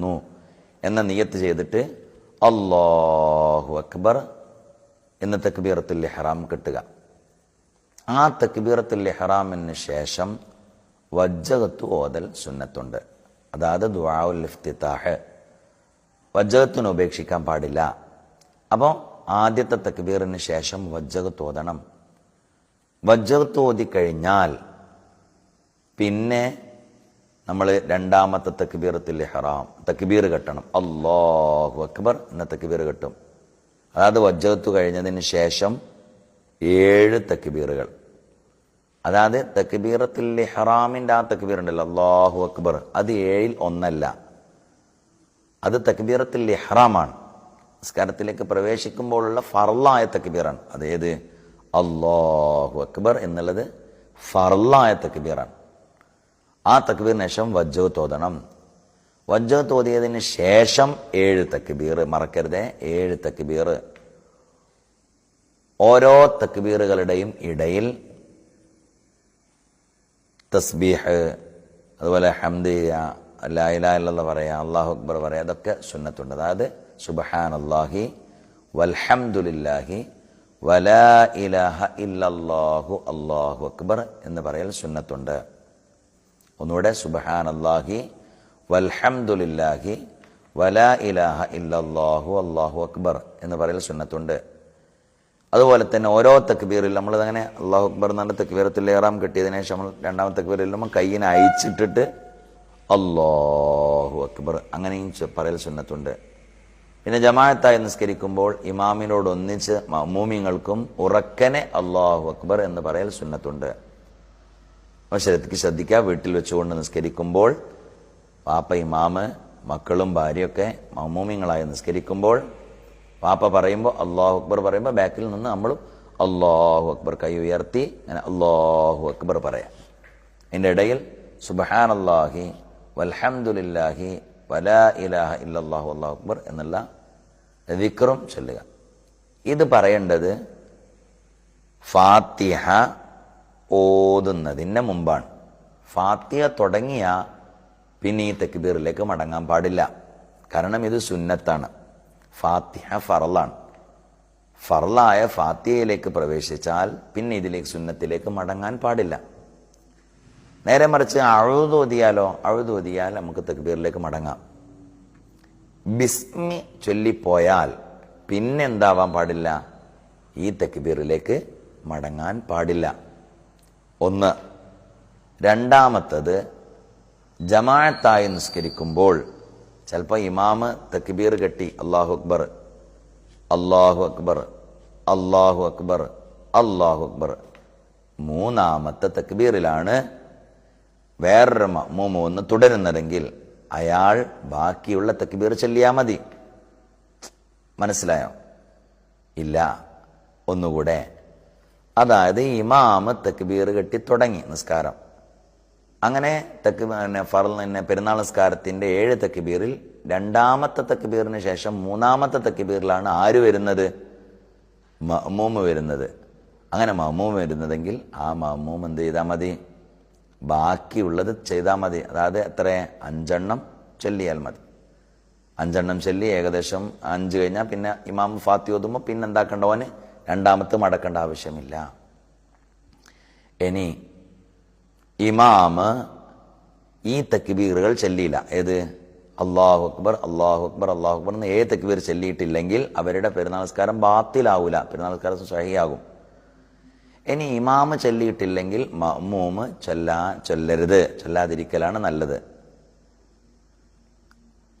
ഓതുന്നു എന്ന നിയത്ത് ചെയ്തിട്ട് അള്ളാഹു അക്ബർ എന്ന തക്ബീറത്തുൽ ഇഹ്റാം കിട്ടുക. ആ തക്ബീറത്തുൽ ഹറാമിന് ശേഷം വജ്ജകത്ത് ഓതൽ സുന്നത്തുണ്ട്. അതായത് ദുആഉൽ ഇഫ്തിതാഹ്. വജ്ജകത്തിന് ഉപേക്ഷിക്കാൻ പാടില്ല. അപ്പോൾ ആദ്യത്തെ തക്ബീറിന് ശേഷം വജ്ജകത്ത് ഓതണം. വജ്ജകത്ത് ഓതിക്കഴിഞ്ഞാൽ പിന്നെ നമ്മൾ രണ്ടാമത്തെ തക്ബീറത്തിൽ ഹറാം. തക്ബീർ കെട്ടണം. അള്ളാഹു അക്ബർ എന്ന തക്ബീർ കെട്ടും. അതായത് വജ്രത്ത് കഴിഞ്ഞതിന് ശേഷം ഏഴ് തക്ബീറുകൾ. അതായത് തക്ബീറത്തിൽ ഹറാമിന്റെ ആ തക്ബീർ ഉണ്ടല്ലോ അള്ളാഹു അക്ബർ. അത് ഏഴിൽ ഒന്നല്ല. അത് തക്ബീറത്തിൽ ഹറാമാണ്. നിസ്കാരത്തിലേക്ക് പ്രവേശിക്കുമ്പോഴുള്ള ഫർലായ തക്ബീറാണ്. അതേത്? അള്ളാഹു അക്ബർ എന്നുള്ളത് ഫർലായ തക്ബീറാണ്. ആ തക്ബീറിന് ശേഷം വജ്ജോ തോതണം. വജ്ജോ തോതിയതിന് ശേഷം ഏഴ് തക്ബീർ മറക്കരുതേ ഏഴ് തക്ബീർ. ഓരോ തക്ബീറുകളുടെയും ഇടയിൽ തസ്ബീഹ് അതുപോലെ ഹംദ് ലായിലാല്ല പറയാ അള്ളാഹു അക്ബർ പറയാ അതൊക്കെ സുന്നത്തുണ്ട്. അതായത് സുബഹാൻ അള്ളാഹി വൽഹംദുലില്ലാഹി വലാ ഇലാഹ ഇല്ലല്ലാഹു അള്ളാഹു അക്ബർ എന്ന് പറയൽ സുന്നത്തുണ്ട്. ഒന്നുകൂടെ സുബഹാൻ അള്ളാഹി വൽഹംദുലില്ലാഹി വലാ ഇലാഹ ഇല്ലാഹു അള്ളാഹു അക്ബർ എന്ന് പറയൽ സുന്നത്തുണ്ട്. അതുപോലെ തന്നെ ഓരോ തക്ബീറിൽ നമ്മൾ അങ്ങനെ അള്ളാഹു അക്ബർ എന്നുള്ള തക്ബീറത്തിൽ ഏറാം കിട്ടിയതിനു ശേഷം നമ്മൾ രണ്ടാമത്തെ തക്ബീറിൽ നമ്മൾ കയ്യിനെ അയച്ചിട്ടിട്ട് അള്ളാഹു അക്ബർ അങ്ങനെയും പറയൽ സുന്നത്തുണ്ട്. പിന്നെ ജമാഅത്തായി നിസ്കരിക്കുമ്പോൾ ഇമാമിനോടൊന്നിച്ച് ഒന്നിച്ച് മമ്മൂമിങ്ങൾക്കും ഉറക്കനെ അള്ളാഹു അക്ബർ എന്ന് പറയൽ സുന്നത്തുണ്ട്. അപ്പോൾ ശരിക്ക് ശ്രദ്ധിക്കുക. വീട്ടിൽ വെച്ചുകൊണ്ട് നിസ്കരിക്കുമ്പോൾ പാപ്പ ഇമാമ് മക്കളും ഭാര്യയൊക്കെ മമ്മൂമിങ്ങളായി നിസ്കരിക്കുമ്പോൾ പാപ്പ പറയുമ്പോൾ അള്ളാഹു അക്ബർ പറയുമ്പോൾ ബാക്കിൽ നിന്ന് നമ്മളും അള്ളാഹു അക്ബർ കൈ ഉയർത്തി അങ്ങനെ അള്ളാഹു അക്ബർ പറയാം. അതിന്റെ ഇടയിൽ സുബഹാൻ അള്ളാഹി വൽഹംദുലില്ലാഹി വലാ ഇലാഹ ഇല്ലല്ലാഹു അള്ളാഹു അക്ബർ എന്നുള്ള വിക്രം ചൊല്ലുക. ഇത് പറയേണ്ടത് ഫാത്തിഹ ഓതുന്നതിന് മുമ്പാണ്. ഫാത്തിയ തുടങ്ങിയ പിന്നെ ഈ തെക്കുബീറിലേക്ക് മടങ്ങാൻ പാടില്ല. കാരണം ഇത് സുന്നത്താണ്. ഫാത്തിഹ ഫറലാണ്. ഫറലായ ഫാത്തിയയിലേക്ക് പ്രവേശിച്ചാൽ പിന്നെ ഇതിലേക്ക് സുന്നത്തിലേക്ക് മടങ്ങാൻ പാടില്ല. നേരെ മറിച്ച് അഴുതോതിയാലോ അഴുതോതിയാൽ നമുക്ക് തെക്കുബീറിലേക്ക് മടങ്ങാം. ബിസ്മി ചൊല്ലിപ്പോയാൽ പിന്നെ എന്താവാൻ പാടില്ല? ഈ തെക്കുബീറിലേക്ക് മടങ്ങാൻ പാടില്ല. ഒന്ന്. രണ്ടാമത്തത് ജമാഅത്തായി നിസ്കരിക്കുമ്പോൾ ചിലപ്പോൾ ഇമാമ് തക്ബീർ കെട്ടി അള്ളാഹു അക്ബർ അള്ളാഹു അക്ബർ അള്ളാഹു അക്ബർ അള്ളാഹു അക്ബർ. മൂന്നാമത്തെ തക്ബീറിലാണ് വേറൊരു മമ്മൂമ ഒന്ന് തുടരുന്നതെങ്കിൽ അയാൾ ബാക്കിയുള്ള തക്ബീർ ചൊല്ലിയാൽ മതി. മനസ്സിലായോ? ഇല്ല. ഒന്നുകൂടെ അതായത് ഇമാമ് തക്ബീർ കെട്ടി തുടങ്ങി നിസ്കാരം. അങ്ങനെ തെക്ക് പിന്നെ ഫറൽ പിന്നെ പെരുന്നാൾ നിസ്കാരത്തിന്റെ ഏഴ് തക്ബീറിൽ രണ്ടാമത്തെ തക്ബീറിന് ശേഷം മൂന്നാമത്തെ തക്ബീറിലാണ് ആര് വരുന്നത്? മമൂമ് വരുന്നത്. അങ്ങനെ മമൂമ് വരുന്നതെങ്കിൽ ആ മമൂമ് എന്ത് ചെയ്താൽ മതി? ബാക്കിയുള്ളത് ചെയ്താൽ മതി. അതായത് എത്ര? അഞ്ചെണ്ണം ചൊല്ലിയാൽ മതി. അഞ്ചെണ്ണം ചൊല്ലി ഏകദേശം അഞ്ച് കഴിഞ്ഞാൽ പിന്നെ ഇമാം ഫാത്തി ഓതുമ്പോൾ പിന്നെ എന്താക്കേണ്ടവന് രണ്ടാമത്തെ മടക്കേണ്ട ആവശ്യമില്ല. ഇനി ഇമാമ് ഈ തക്ബീറുകൾ ചെല്ലിയില്ല. ഏത്? അള്ളാഹു അക്ബർ അള്ളാഹു അക്ബർ അള്ളാഹു അക്ബർ എന്ന് ഏത് തക്ബീർ ചെല്ലിയിട്ടില്ലെങ്കിൽ അവരുടെ പെരുന്നാൾസ്കാരം ബാത്തിലാവൂല. പെരുന്നാൾസ്കാരം സഹിയാകും. ഇനി ഇമാമ് ചൊല്ലിയിട്ടില്ലെങ്കിൽ മമ്മൂമ് ചൊല്ലാ ചൊല്ലരുത്. ചൊല്ലാതിരിക്കലാണ് നല്ലത്.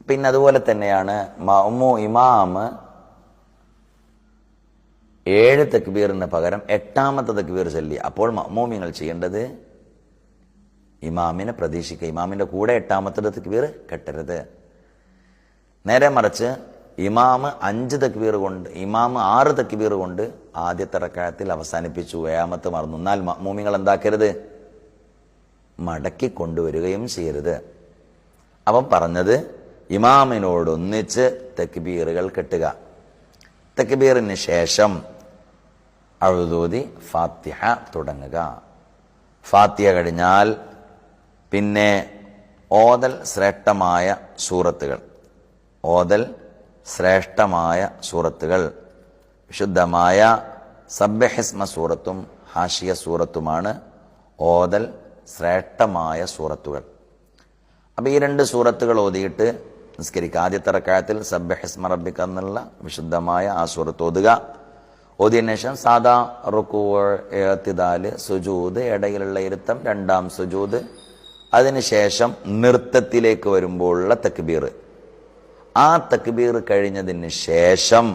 പിന്നെ അതുപോലെ തന്നെയാണ് മമ്മു ഇമാമ് ഏഴ് തക്ബീറിന് പകരം എട്ടാമത്തെ തക്ബീർ ചൊല്ലി. അപ്പോൾ മമ്മൂമിങ്ങൾ ചെയ്യേണ്ടത് ഇമാമിനെ പ്രതീക്ഷിക്കുക. ഇമാമിന്റെ കൂടെ എട്ടാമത്തെ തക്ബീർ കെട്ടരുത്. നേരെ മറിച്ച് ഇമാമ് അഞ്ച് തക്ബീർ കൊണ്ട് ഇമാമ് ആറ് തക്ബീർ കൊണ്ട് ആദ്യത്തെ റക്കായത്തിൽ അവസാനിപ്പിച്ചു. വ്യായാമത്ത് മറന്നു. എന്നാൽ മമ്മൂമിങ്ങൾ എന്താക്കരുത്? മടക്കി കൊണ്ടുവരികയും ചെയ്യരുത്. അവൻ പറഞ്ഞത് ഇമാമിനോടൊന്നിച്ച് തക്ബീറുകൾ കെട്ടുക. തക്ബീറിന് ശേഷം അഴുതൂതി ഫാത്തിഹ തുടങ്ങുക. ഫാത്തിഹ കഴിഞ്ഞാൽ പിന്നെ ഓതൽ ശ്രേഷ്ഠമായ സൂറത്തുകൾ. ഓതൽ ശ്രേഷ്ഠമായ സൂറത്തുകൾ. വിശുദ്ധമായ സബ്യഹിസ്മ സൂറത്തും ഹാഷിയ സൂറത്തുമാണ് ഓതൽ ശ്രേഷ്ഠമായ സൂറത്തുകൾ. അപ്പോൾ ഈ രണ്ട് സൂറത്തുകൾ ഓതിയിട്ട് നിസ്കരിക്കുക. ആദ്യത്തെ റക്കായത്തിൽ സബ്യഹിസ്മ റബ്ബിക്ക എന്നുള്ള വിശുദ്ധമായ ആ സൂറത്ത് ഓതുക. ഓതിയതിനു ശേഷം സാദാ റുക്കൂൾ ഏത്തിദാൽ സുജൂദ് ഇടയിലുള്ള ഇരുത്തം രണ്ടാം സുജൂദ് അതിനുശേഷം നൃത്തത്തിലേക്ക് വരുമ്പോഴുള്ള തക്ബീർ. ആ തക്ബീർ കഴിഞ്ഞതിന് ശേഷം